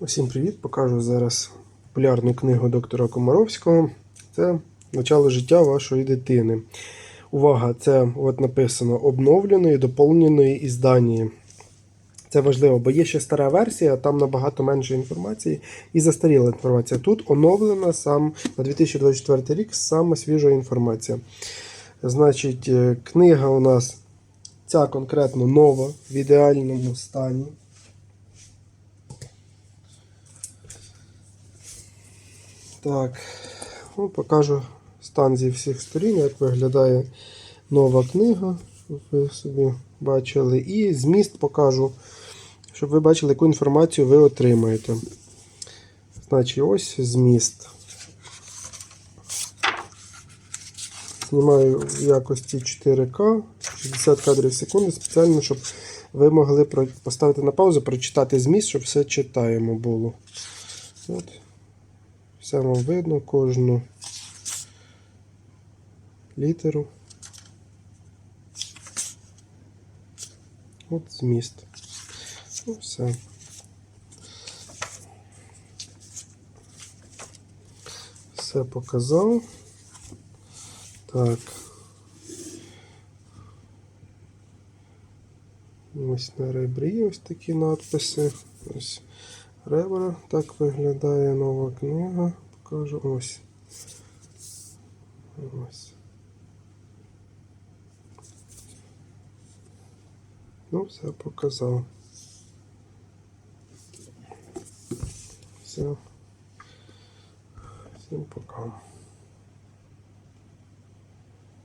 Усім привіт! Покажу зараз популярну книгу доктора Комаровського. Це начало життя вашої дитини. Увага! Це от написано обновленої, доповненої ізданії. Це важливо, бо є ще стара версія, там набагато менше інформації і застаріла інформація. Тут оновлена сам на 2024 рік саме свіжа інформація. Значить, е, книга у нас ця конкретно нова в ідеальному стані. Так, ну, покажу стан зі всіх сторін, як виглядає нова книга, ви собі бачили. І зміст покажу, щоб ви бачили, яку інформацію ви отримаєте. Значить, ось зміст. Знімаю в якості 4К 60 кадрів в секунду, спеціально, щоб ви могли поставити на паузу, прочитати зміст, щоб все читаємо було. От. Все вам видно кожну літеру. От зміст. Ну, все. Все показав. Так. Ось на ребрі ось такі надписи. Ось ребра. Так виглядає нова книга. Покажу ось. Ось. Ну, все показав. Все. Всім пока.